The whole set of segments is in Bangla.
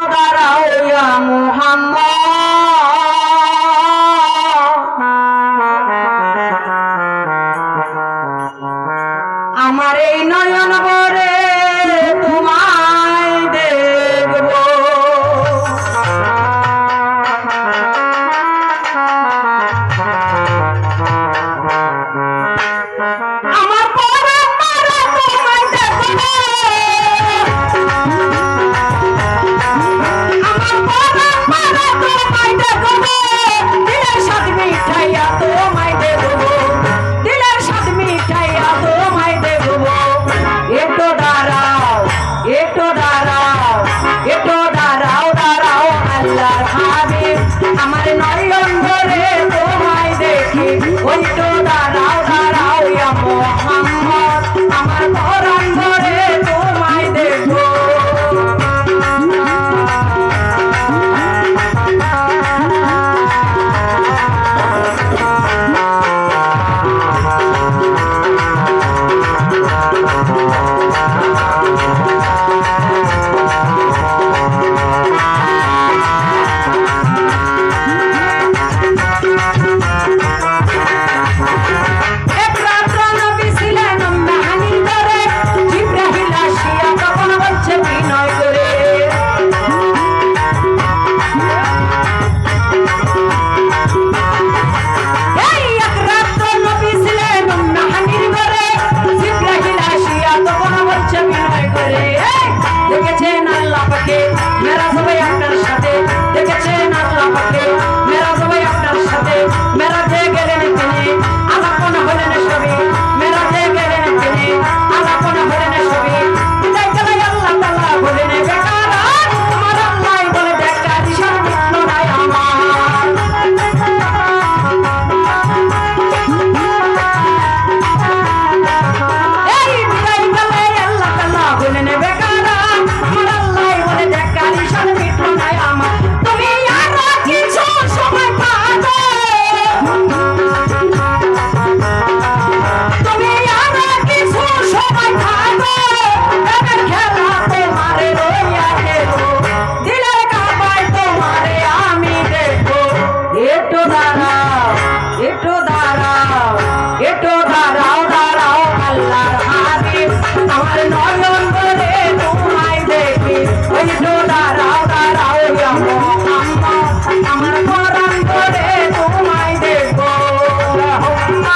Bye. When you know.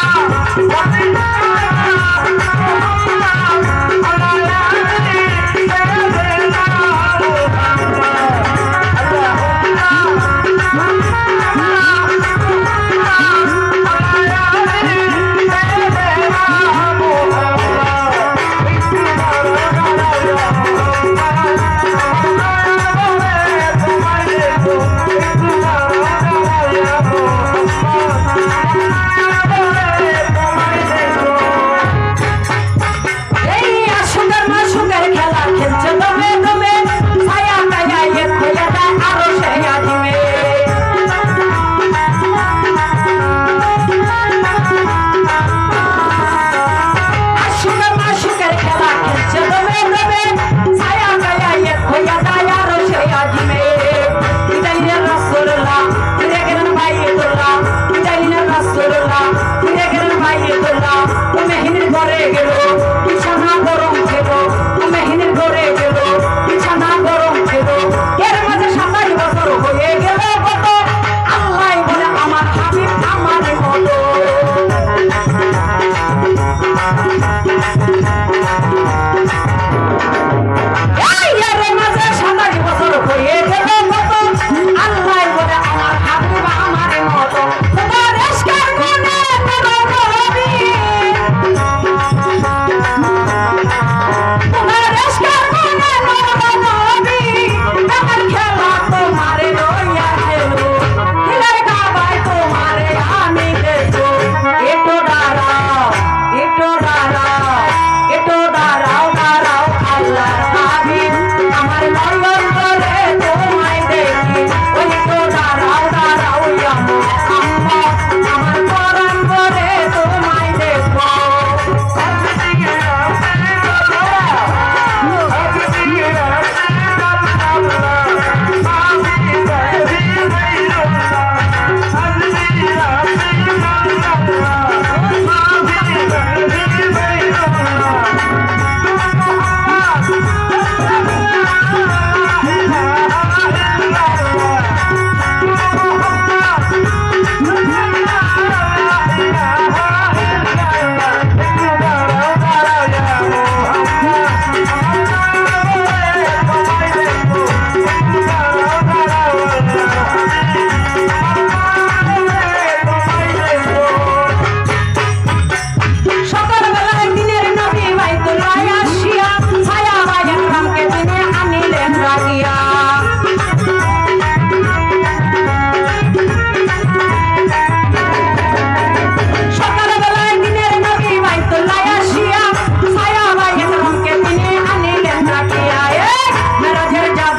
I'm Thank you.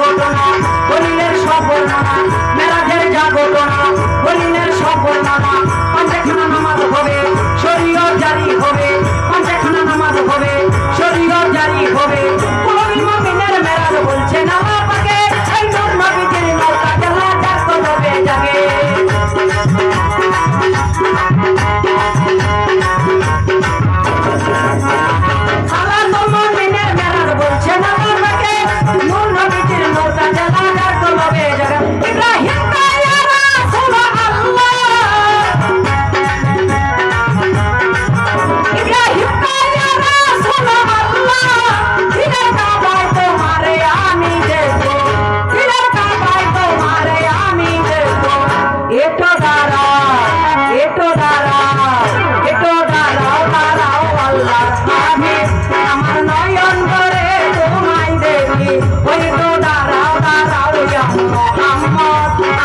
সপনা হরিণের সপনা মেরাজের জাগতনা হরিণের সপনা পাঁচখানা নামাজ হবে শরীয় জারি হবে, পাঁচখানা নামাজ হবে শরীয় জারি হবে। কোন বলছে না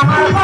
আমার